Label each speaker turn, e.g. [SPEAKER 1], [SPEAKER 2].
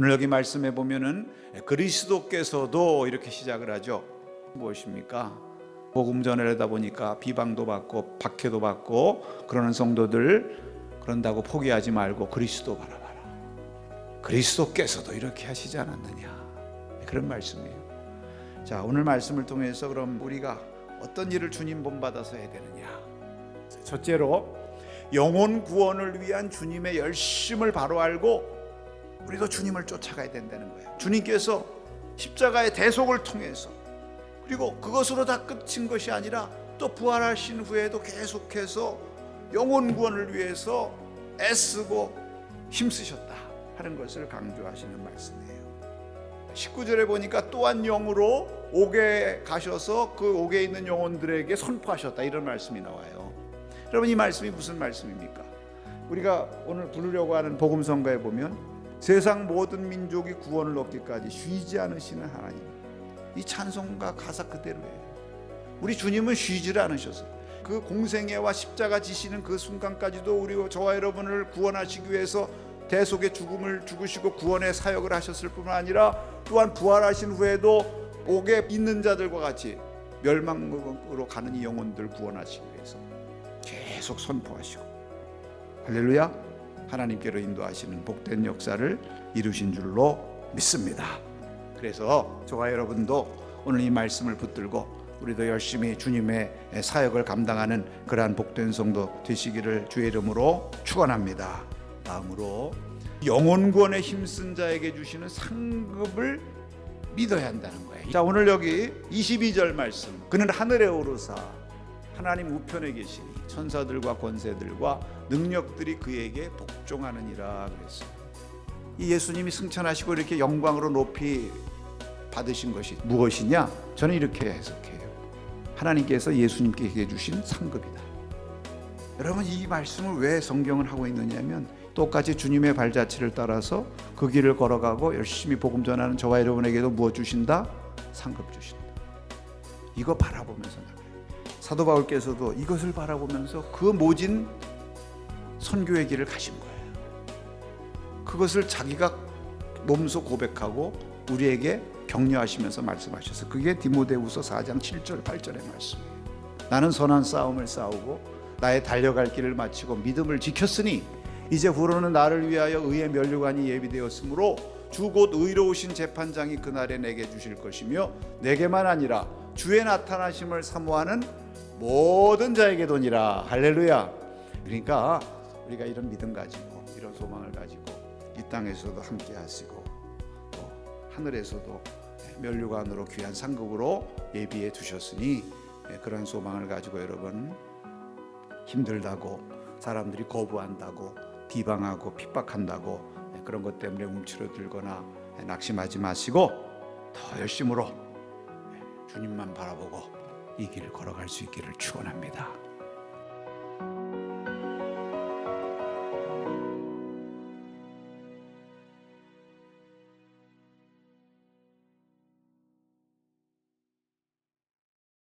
[SPEAKER 1] 오늘 여기 말씀해 보면은 그리스도께서도 이렇게 시작을 하죠. 무엇입니까? 복음 전하려다 보니까 비방도 받고 박해도 받고 그러는 성도들 그런다고 포기하지 말고 그리스도 바라봐라. 그리스도께서도 이렇게 하시지 않았느냐. 그런 말씀이에요. 자, 오늘 말씀을 통해서 그럼 우리가 어떤 일을 주님 본받아서 해야 되느냐? 첫째로 영혼 구원을 위한 주님의 열심을 바로 알고 우리도 주님을 쫓아가야 된다는 거예요. 주님께서 십자가의 대속을 통해서 그리고 그것으로 다 끝인 것이 아니라 또 부활하신 후에도 계속해서 영혼 구원을 위해서 애쓰고 힘쓰셨다 하는 것을 강조하시는 말씀이에요. 19절에 보니까 또한 영으로 옥에 가셔서 그 옥에 있는 영혼들에게 선포하셨다 이런 말씀이 나와요. 여러분 이 말씀이 무슨 말씀입니까? 우리가 오늘 부르려고 하는 복음 성가에 보면 세상 모든 민족이 구원을 얻기까지 쉬지 않으시는 하나님. 이 찬송가 가사 그대로예요. 우리 주님은 쉬지를 않으셨어요. 그 공생애와 십자가 지시는 그 순간까지도 우리 저와 여러분을 구원하시기 위해서 대속의 죽음을 죽으시고 구원의 사역을 하셨을 뿐만 아니라 또한 부활하신 후에도 옥에 있는 자들과 같이 멸망으로 가는 이 영혼들 구원하시기 위해서 계속 선포하시고 할렐루야 하나님께로 인도하시는 복된 역사를 이루신 줄로 믿습니다. 그래서 저와 여러분도 오늘 이 말씀을 붙들고 우리도 열심히 주님의 사역을 감당하는 그러한 복된 성도 되시기를 주의 이름으로 축원합니다. 다음으로 영혼 구원에 힘쓴 자에게 주시는 상급을 믿어야 한다는 거예요. 자, 오늘 여기 22절 말씀. 그는 하늘에 오르사 하나님 우편에 계시니 천사들과 권세들과 능력들이 그에게 복종하느니라 그랬어요. 이 예수님이 승천하시고 이렇게 영광으로 높이 받으신 것이 무엇이냐? 저는 이렇게 해석해요. 하나님께서 예수님께 주신 상급이다. 여러분 이 말씀을 왜 성경을 하고 있느냐면 똑같이 주님의 발자취를 따라서 그 길을 걸어가고 열심히 복음 전하는 저와 여러분에게도 무엇 주신다? 상급 주신다. 이거 바라보면서 나가요. 사도 바울께서도 이것을 바라보면서 그 모진 선교의 길을 가신 거예요. 그것을 자기가 몸소 고백하고 우리에게 격려하시면서 말씀하셔서 그게 디모데후서 4장 7절 8절의 말씀이에요. 나는 선한 싸움을 싸우고 나의 달려갈 길을 마치고 믿음을 지켰으니 이제 후로는 나를 위하여 의의 면류관이 예비되었으므로 주 곧 의로우신 재판장이 그날에 내게 주실 것이며 내게만 아니라 주의 나타나심을 사모하는 모든 자에게 도니라. 할렐루야. 그러니까 우리가 이런 믿음 가지고 이런 소망을 가지고 이 땅에서도 함께 하시고 또 하늘에서도 면류관으로 귀한 상급으로 예비해 두셨으니 그런 소망을 가지고 여러분 힘들다고 사람들이 거부한다고 비방하고 핍박한다고 그런 것 때문에 움츠러들거나 낙심하지 마시고 더 열심으로 주님만 바라보고 이 길을 걸어갈 수 있기를 축원합니다.